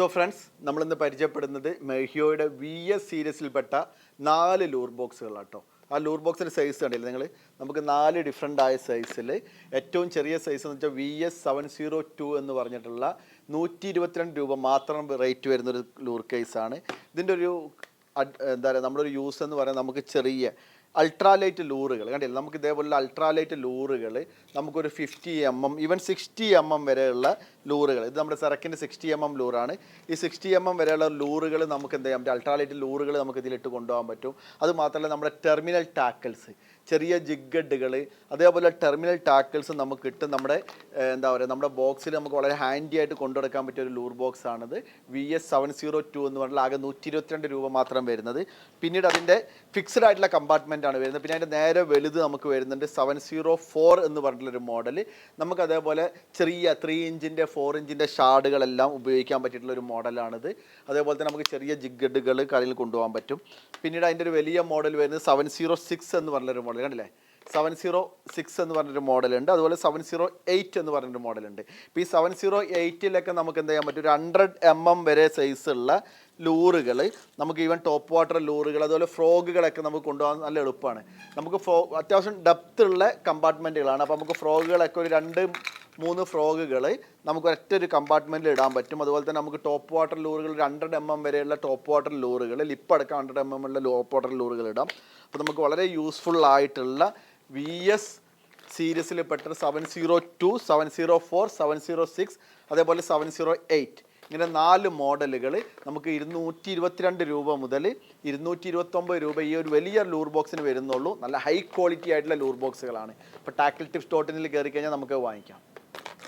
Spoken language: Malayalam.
സോ ഫ്രണ്ട്സ് നമ്മളിന്ന് പരിചയപ്പെടുന്നത് മെഹിയോയുടെ വി എസ് സീരീസിൽപ്പെട്ട നാല് ലൂർ ബോക്സുകളാണ് കേട്ടോ ആ ലൂർ ബോക്സിന്റെ സൈസ് കണ്ടില്ല നിങ്ങൾ നമുക്ക് നാല് ഡിഫറെന്റ് ആയ സൈസിൽ ഏറ്റവും ചെറിയ സൈസ് എന്ന് വെച്ചാൽ V S seven zero two എന്ന് പറഞ്ഞിട്ടുള്ള നൂറ്റി ഇരുപത്തിരണ്ട് രൂപ മാത്രം റേറ്റ് വരുന്നൊരു ലൂർ കേസാണ് ഇതിന്റെ ഒരു എന്താ പറയുക നമ്മുടെ ഒരു യൂസ് എന്ന് പറയുന്നത് നമുക്ക് ചെറിയ അൾട്രാലൈറ്റ് ലൂറുകൾ കണ്ടില്ല? നമുക്ക് ഇതേപോലുള്ള അൾട്രാലൈറ്റ് ലൂറുകൾ നമുക്കൊരു fifty m m even sixty m m വരെയുള്ള ലൂറുകൾ ഇത് നമ്മുടെ സെറക്കിന്റെ സിക്സ്റ്റി എം എം ലൂറാണ് ഈ സിക്സ്റ്റി എം എം വരെയുള്ള ലൂറുകൾ നമുക്ക് എന്ത് ചെയ്യാം അൾട്രാലൈറ്റ് ലൂറുകൾ നമുക്ക് ഇതിലിട്ട് കൊണ്ടുപോകാൻ പറ്റും. അത് മാത്രമല്ല നമ്മുടെ ടെർമിനൽ ടാക്കിൾസ് ചെറിയ ജിഗഡുകൾ അതേപോലെ ടെർമിനൽ ടാക്കിൾസ് നമുക്ക് ഇട്ട് നമ്മുടെ എന്താ പറയുക നമ്മുടെ ബോക്സിൽ നമുക്ക് വളരെ ഹാൻഡി ആയിട്ട് കൊണ്ടുനടക്കാൻ പറ്റിയ ഒരു ലൂർ ബോക്സ് ആണിത്. V S seven zero two എന്ന് പറഞ്ഞാൽ ആകെ നൂറ്റി ഇരുപത്തിരണ്ട് രൂപ മാത്രം വരുന്നത്. പിന്നീട് അതിന്റെ ഫിക്സ്ഡ് ആയിട്ടുള്ള കമ്പാർട്ട്മെന്റ് ആണ് വരുന്നത്. പിന്നെ അതിന്റെ നേരെ വലുത് നമുക്ക് വരുന്നുണ്ട് സെവൻ സീറോ ഫോർ എന്ന് പറഞ്ഞിട്ടുള്ളൊരു മോഡൽ നമുക്ക് അതേപോലെ ചെറിയ ത്രീ ഇഞ്ചിന്റെ ഫോർ ഇഞ്ചിന്റെ ഷാഡുകളെല്ലാം ഉപയോഗിക്കാൻ പറ്റിയിട്ടുള്ള ഒരു മോഡലാണിത്. അതേപോലെ തന്നെ നമുക്ക് ചെറിയ ജിഗഡുകൾ കടയിൽ കൊണ്ടുപോകാൻ പറ്റും. പിന്നീട് അതിന്റെ ഒരു വലിയ മോഡൽ വരുന്നത് സെവൻ സീറോ സിക്സ് എന്ന് പറഞ്ഞൊരു മോഡൽ കണ്ടില്ലേ? സെവൻ സീറോ സിക്സ് എന്ന് പറഞ്ഞൊരു മോഡലുണ്ട്. അതുപോലെ സെവൻ സീറോ എയ്റ്റ് എന്ന് പറഞ്ഞൊരു മോഡലുണ്ട്. ഇപ്പോൾ ഈ സെവൻ സീറോ എയ്റ്റിലൊക്കെ നമുക്ക് എന്ത് ചെയ്യാൻ പറ്റും? ഒരു ഹൺഡ്രഡ് എം എം വരെ സൈസുള്ള ലൂറുകൾ നമുക്ക് ഈവൻ ടോപ്പ് വാട്ടർ ലൂറുകൾ അതുപോലെ ഫ്രോഗുകളൊക്കെ നമുക്ക് കൊണ്ടുപോകാൻ നല്ല എളുപ്പമാണ്. നമുക്ക് ഫ്രോ അത്യാവശ്യം ഡെപ്ത് ഉള്ള കമ്പാർട്ട്മെന്റുകളാണ്. അപ്പോൾ നമുക്ക് ഫ്രോഗുകളൊക്കെ ഒരു രണ്ട് മൂന്ന് ഫ്രോഗുകൾ നമുക്ക് ഒറ്റ ഒരു കമ്പാർട്ട്മെന്റിൽ ഇടാൻ പറ്റും. അതുപോലെ തന്നെ നമുക്ക് ടോപ്പ് വാട്ടർ ലൂറുകൾ ഹൺഡ്രഡ് എം എം വരെയുള്ള ടോപ്പ് വാട്ടർ ലൂറുകൾ ലിപ്പ് അടക്കം ഹൺഡ്രഡ് എം എം ഉള്ള ടോപ്പ് വാട്ടർ ലൂറുകൾ ഇടാം. അപ്പോൾ നമുക്ക് വളരെ യൂസ്ഫുൾ ആയിട്ടുള്ള വി എസ് സീരീസിൽ പെട്ട seven zero two seven zero four seven zero six അതേപോലെ സെവൻ സീറോ എയ്റ്റ് ഇങ്ങനെ നാല് മോഡലുകൾ നമുക്ക് ഇരുന്നൂറ്റി ഇരുപത്തിരണ്ട് രൂപ മുതൽ ഇരുന്നൂറ്റി ഇരുപത്തൊമ്പത് രൂപ ഈ ഒരു വലിയ ലൂർ ബോക്സിന് വരുന്നുള്ളൂ. നല്ല ഹൈ ക്വാളിറ്റി ആയിട്ടുള്ള ലൂർ ബോക്സുകളാണ് ഇപ്പോൾ ടാക്കിൾ ടിപ്സ് ഡോട്ട് ഇനിൽ കയറി കഴിഞ്ഞാൽ നമുക്ക് വാങ്ങിക്കാം.